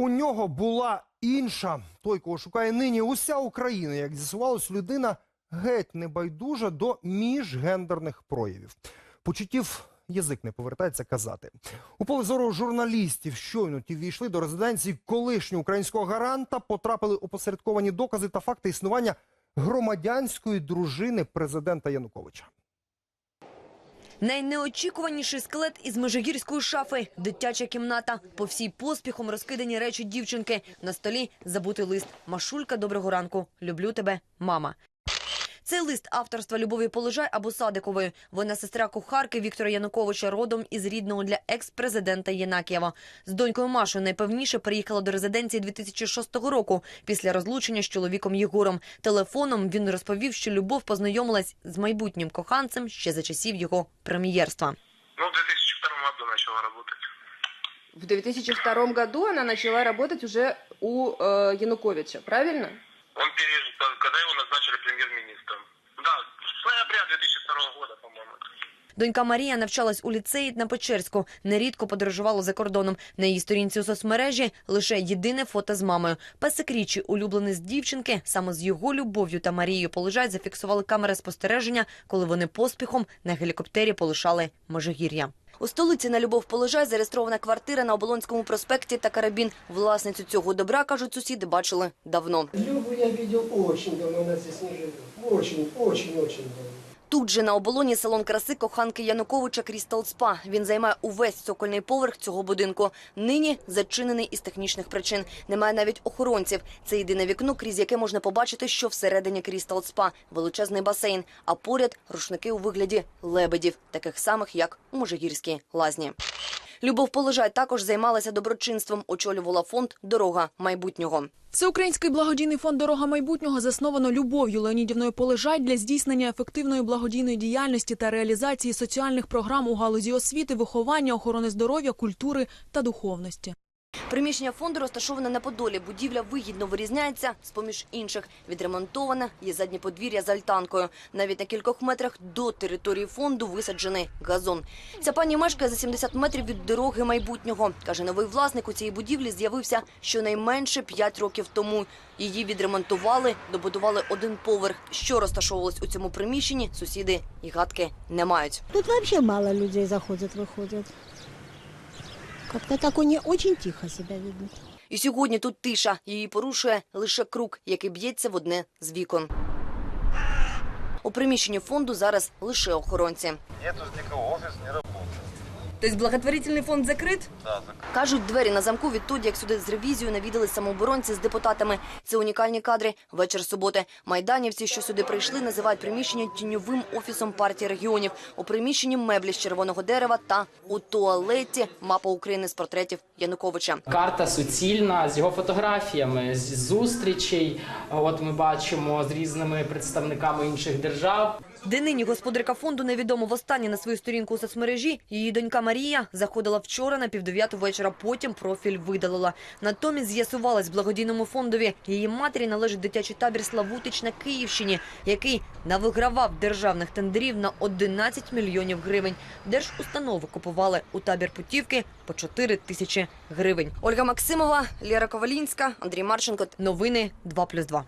У нього була інша. Той, кого шукає нині уся Україна, як з'ясувалось, людина геть не байдужа до міжгендерних проявів. Почуттів язик не повертається казати. У поле зору журналістів щойно ті війшли до резиденції колишнього українського гаранта, потрапили опосередковані докази та факти існування громадянської дружини президента Януковича. Найнеочікуваніший скелет із межигірської шафи, дитяча кімната. По всій поспіхом розкидані речі дівчинки. На столі забутий лист. Машулька, доброго ранку. Люблю тебе, мама. Цей лист авторства Любові Положай або Садикової. Вона сестра кухарки Віктора Януковича, родом із рідного для екс-президента Єнакієва. З донькою Машою найпевніше приїхала до резиденції 2006 року після розлучення з чоловіком Єгором. Телефоном він розповів, що Любов познайомилась з майбутнім коханцем ще за часів його прем'єрства. Ну, в 2002 году начала работать. В 2002 году она начала работать уже у э, Януковича, правильно? Он переезжал, когда его назначили премьер-министром. Да, ноября 2002 года, по-моему. Донька Марія навчалась у ліцеї на Печерську, нерідко подорожувала за кордоном. На її сторінці у соцмережі лише єдине фото з мамою. Песик річі, улюблений з дівчинки, саме з його любов'ю та Марією Полежай зафіксували камери спостереження, коли вони поспіхом на гелікоптері полишали Межигір'я. У столиці на Любов Положай зареєстрована квартира на Оболонському проспекті та карабін. Власницю цього добра, кажуть сусіди, бачили давно. Любу я бачив дуже давно, вона тут не живет. Дуже, дуже, дуже давно. Тут же на оболоні салон краси коханки Януковича Крістал Спа. Він займає увесь цокольний поверх цього будинку. Нині зачинений із технічних причин. Немає навіть охоронців. Це єдине вікно, крізь яке можна побачити, що всередині Крістал Спа – величезний басейн, а поряд рушники у вигляді лебедів, таких самих як у Можегірській лазні. Любов Полежай також займалася доброчинством, очолювала фонд Дорога майбутнього. Всеукраїнський благодійний фонд Дорога майбутнього засновано Любов'ю Леонідівною Полежай для здійснення ефективної благодійної діяльності та реалізації соціальних програм у галузі освіти, виховання, охорони здоров'я, культури та духовності. Приміщення фонду розташоване на Подолі. Будівля вигідно вирізняється з-поміж інших. Відремонтоване, є заднє подвір'я з альтанкою. Навіть на кількох метрах до території фонду висаджений газон. Ця пані мешкає за 70 метрів від дороги майбутнього. Каже, новий власник у цій будівлі з'явився щонайменше 5 років тому. Її відремонтували, добудували один поверх. Що розташовувалось у цьому приміщенні, сусіди і гадки не мають. Тут вообще мало людей заходят, выходят. Как-то так вони очень тихо себе ведуть. І сьогодні тут тиша. Її порушує лише круг, який б'ється в одне з вікон. У приміщенні фонду зараз лише охоронці. Нету нікого, офіс не работает. Тобто благотворительний фонд закрит? Да, закрыт. Кажуть, двері на замку відтоді, як сюди з ревізією навідали самооборонці з депутатами. Це унікальні кадри. Вечір суботи. Майданівці, що сюди прийшли, називають приміщення тіньовим офісом партії регіонів. У приміщенні меблі з червоного дерева та у туалеті мапа України з портретів Януковича. Карта суцільна з його фотографіями, з зустрічей. От ми бачимо з різними представниками інших держав. Де нині господарка фонду невідомо востаннє на свою сторінку у соцмережі. Її донька Марія заходила вчора на півдев'яту вечора. Потім профіль видалила. Натомість з'ясувалась благодійному фондові. Її матері належить дитячий табір Славутич на Київщині, який навигравав державних тендерів на 11 мільйонів гривень. Держустанови купували у табір путівки по 4 тисячі гривень. Ольга Максимова, Лєра Ковалінська, Андрій Марченко. Новини 2+,2.